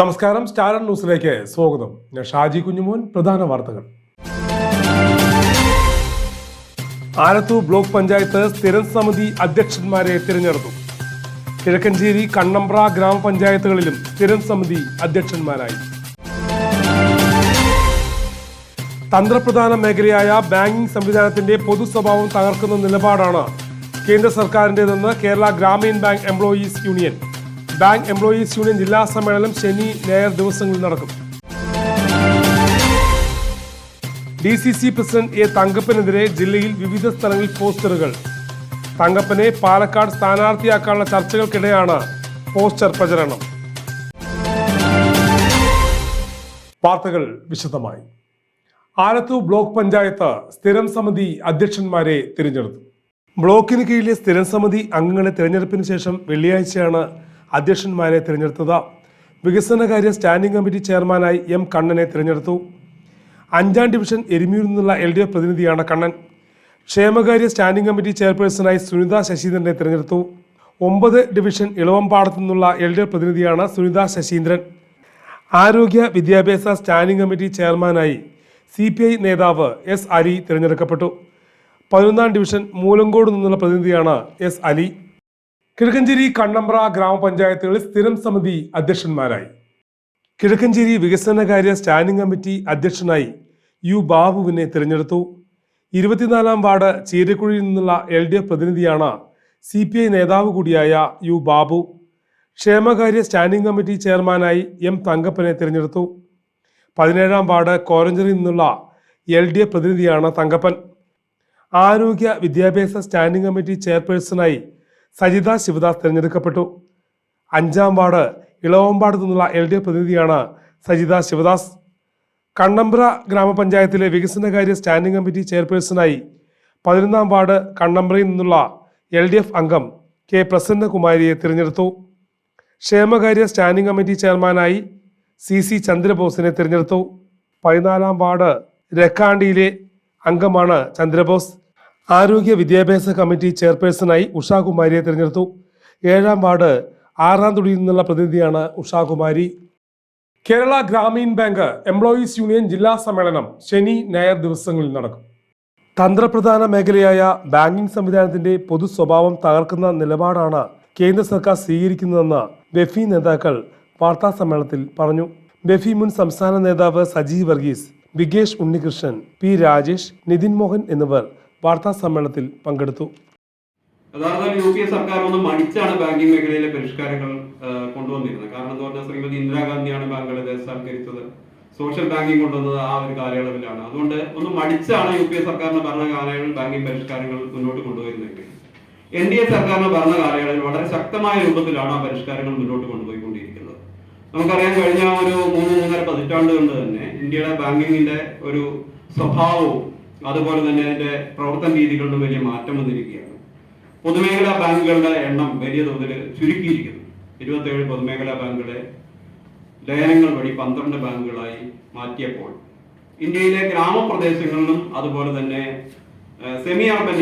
നമസ്കാരം സ്റ്റാർ ന്യൂസിലേക്ക് സ്വാഗതം. ഞാൻ ഷാജി കുഞ്ഞുമോൻ പ്രധാന വാർത്തകൾ. ആലത്തൂർ ബ്ലോക്ക് പഞ്ചായത്ത് സ്ഥിരം സമിതി അധ്യക്ഷന്മാരെ തിരഞ്ഞെടുത്തു. കിഴക്കഞ്ചേരി കണ്ണമ്പ്ര ഗ്രാമപഞ്ചായത്തുകളിലും സ്ഥിരം സമിതി അധ്യക്ഷന്മാരായി. തന്ത്രപ്രധാന മേഖലയായ ബാങ്കിംഗ് സംവിധാനത്തിന്റെ പൊതു സ്വഭാവം തകർക്കുന്ന നിലപാടാണ് കേന്ദ്ര സർക്കാരിന്റേതെന്ന് Kerala Gramin bank employees union. Bank employees union ജില്ലാ സമ്മേളനം ശനി ഞായർ ദിവസങ്ങളിൽ നടക്കും. D C C president A തങ്കപ്പനെതിരെ ജില്ലയിൽ വിവിധ സ്ഥലങ്ങളിൽ പോസ്റ്ററുകൾ. തങ്കപ്പനെ പാലക്കാട് സ്ഥാനാർത്ഥിയാക്കാനുള്ള ചർച്ചകൾക്കിടെയാണ് പോസ്റ്റർ പ്രചരണം. വാർത്തകൾ വിശദമായി. ആലത്തൂർ ബ്ലോക്ക് പഞ്ചായത്ത് സ്ഥിരം സമിതി അധ്യക്ഷന്മാരെ തിരഞ്ഞെടുത്തു. ബ്ലോക്കിന് കീഴിലെ സ്ഥിരം സമിതി അംഗങ്ങളെ തിരഞ്ഞെടുപ്പിന് ശേഷം വെള്ളിയാഴ്ചയാണ് അധ്യക്ഷന്മാരെ തിരഞ്ഞെടുത്തത്. വികസനകാര്യ സ്റ്റാൻഡിംഗ് കമ്മിറ്റി ചെയർമാനായി എം കണ്ണനെ തിരഞ്ഞെടുത്തു. അഞ്ചാം ഡിവിഷൻ എരുമൂരിൽ നിന്നുള്ള എൽ ഡി എഫ് പ്രതിനിധിയാണ് കണ്ണൻ. ക്ഷേമകാര്യ സ്റ്റാൻഡിംഗ് കമ്മിറ്റി ചെയർപേഴ്സണായി സുനിത ശശീന്ദ്രനെ തിരഞ്ഞെടുത്തു. ഒമ്പത് ഡിവിഷൻ ഇളവമ്പാടത്തു നിന്നുള്ള എൽ ഡി എഫ് പ്രതിനിധിയാണ് സുനിത ശശീന്ദ്രൻ. ആരോഗ്യ വിദ്യാഭ്യാസ സ്റ്റാൻഡിംഗ് കമ്മിറ്റി ചെയർമാനായി സി പി ഐ നേതാവ് എസ് അലി തിരഞ്ഞെടുക്കപ്പെട്ടു. പതിനൊന്നാം ഡിവിഷൻ മൂലങ്കോട് നിന്നുള്ള പ്രതിനിധിയാണ് എസ് അലി. കിഴക്കഞ്ചേരി കണ്ണമ്പ്ര ഗ്രാമപഞ്ചായത്തുകളിൽ സ്ഥിരം സമിതി അധ്യക്ഷന്മാരായി. കിഴക്കഞ്ചേരി വികസനകാര്യ സ്റ്റാൻഡിംഗ് കമ്മിറ്റി അധ്യക്ഷനായി യു ബാബുവിനെ തിരഞ്ഞെടുത്തു. ഇരുപത്തിനാലാം വാർഡ് ചീരക്കുഴിയിൽ നിന്നുള്ള എൽ ഡി എഫ് പ്രതിനിധിയാണ് സി പി ഐ നേതാവ് കൂടിയായ യു ബാബു. ക്ഷേമകാര്യ സ്റ്റാൻഡിംഗ് കമ്മിറ്റി ചെയർമാനായി എം തങ്കപ്പനെ തിരഞ്ഞെടുത്തു. പതിനേഴാം വാർഡ് കോരഞ്ചറിൽ നിന്നുള്ള എൽ ഡി എഫ് പ്രതിനിധിയാണ് തങ്കപ്പൻ. ആരോഗ്യ വിദ്യാഭ്യാസ സ്റ്റാൻഡിംഗ് കമ്മിറ്റി ചെയർപേഴ്സണായി സജിത ശിവദാസ് തിരഞ്ഞെടുക്കപ്പെട്ടു. അഞ്ചാം വാർഡ് ഇളവമ്പാട് നിന്നുള്ള എൽ ഡി എഫ് പ്രതിനിധിയാണ് സജിത ശിവദാസ്. കണ്ണമ്പ്ര ഗ്രാമപഞ്ചായത്തിലെ വികസനകാര്യ സ്റ്റാൻഡിംഗ് കമ്മിറ്റി ചെയർപേഴ്സണായി പതിനൊന്നാം വാർഡ് കണ്ണമ്പ്രയിൽ നിന്നുള്ള എൽ ഡി എഫ് അംഗം കെ പ്രസന്നകുമാരിയെ തിരഞ്ഞെടുത്തു. ക്ഷേമകാര്യ സ്റ്റാൻഡിംഗ് കമ്മിറ്റി ചെയർമാനായി സി സി ചന്ദ്രബോസിനെ തിരഞ്ഞെടുത്തു. പതിനാലാം വാർഡ് രക്കാണ്ടിയിലെ അംഗമാണ് ചന്ദ്രബോസ്. ആരോഗ്യ വിദ്യാഭ്യാസ കമ്മിറ്റി ചെയർപേഴ്സണായി ഉഷാകുമാരിയെ തിരഞ്ഞെടുത്തു. ഏഴാം വാർഡ് ആറാം തുടിയിൽ നിന്നുള്ള പ്രതിനിധിയാണ് Ushakumari Kerala Gramin bank employees union ജില്ലാ സമ്മേളനം ശനി ഞായർ ദിവസങ്ങളിൽ നടക്കും. തന്ത്രപ്രധാന മേഖലയായ ബാങ്കിംഗ് സംവിധാനത്തിന്റെ പൊതു സ്വഭാവം തകർക്കുന്ന നിലപാടാണ് കേന്ദ്ര സർക്കാർ സ്വീകരിക്കുന്നതെന്ന് ബെഫി നേതാക്കൾ വാർത്താ സമ്മേളനത്തിൽ പറഞ്ഞു. ബെഫി മുൻ സംസ്ഥാന നേതാവ് സജീവ് വർഗീസ് ബിഗേഷ് ഉണ്ണികൃഷ്ണൻ പി രാജേഷ് നിതിൻ മോഹൻ എന്നിവർ വാർത്താ സമ്മേളനത്തിൽ പങ്കെടുത്തു. യഥാർത്ഥം യു പി എ സർക്കാർ ഒന്ന് മടിച്ചാണ് ബാങ്കിംഗ് മേഖലയിലെ പരിഷ്കാരങ്ങൾ കൊണ്ടുവന്നിരുന്നത്. കാരണം എന്ന് പറഞ്ഞാൽ ശ്രീമതി ഇന്ദിരാഗാന്ധിയാണ് ബാങ്കുകളെ ദേശസാൽക്കരിച്ചത് സോഷ്യൽ ബാങ്കിംഗ് കൊണ്ടുവന്നത് ആ ഒരു കാലയളവിലാണ്. അതുകൊണ്ട് ഒന്ന് മടിച്ചാണ് യു പി എ സർക്കാരിന്റെ ഭരണ ബാങ്കിംഗ് പരിഷ്കാരങ്ങൾ മുന്നോട്ട് കൊണ്ടുവരുന്നെങ്കിൽ എൻ ഡി എ സർക്കാരിന്റെ ഭരണ വളരെ ശക്തമായ രൂപത്തിലാണ് ആ പരിഷ്കാരങ്ങൾ മുന്നോട്ട് കൊണ്ടുപോയിക്കൊണ്ടിരിക്കുന്നത്. നമുക്കറിയാം കഴിഞ്ഞ ഒരു മൂന്ന് മൂന്നര പതിറ്റാണ്ട് കൊണ്ട് തന്നെ ഇന്ത്യയുടെ ബാങ്കിങ്ങിന്റെ ഒരു സ്വഭാവവും അതുപോലെ തന്നെ അതിന്റെ പ്രവർത്തന രീതികളിലും വലിയ മാറ്റം വന്നിരിക്കുകയാണ്. പൊതുമേഖലാ ബാങ്കുകളുടെ എണ്ണം വലിയ തോതിൽ ചുരുക്കിയിരിക്കുന്നു. ഇരുപത്തേഴ് പൊതുമേഖലാ ബാങ്കുകളെ ലയനങ്ങൾ വഴി പന്ത്രണ്ട് ബാങ്കുകളായി മാറ്റിയപ്പോൾ ഇന്ത്യയിലെ ഗ്രാമപ്രദേശങ്ങളിലും അതുപോലെ തന്നെ സെമി അർബൻ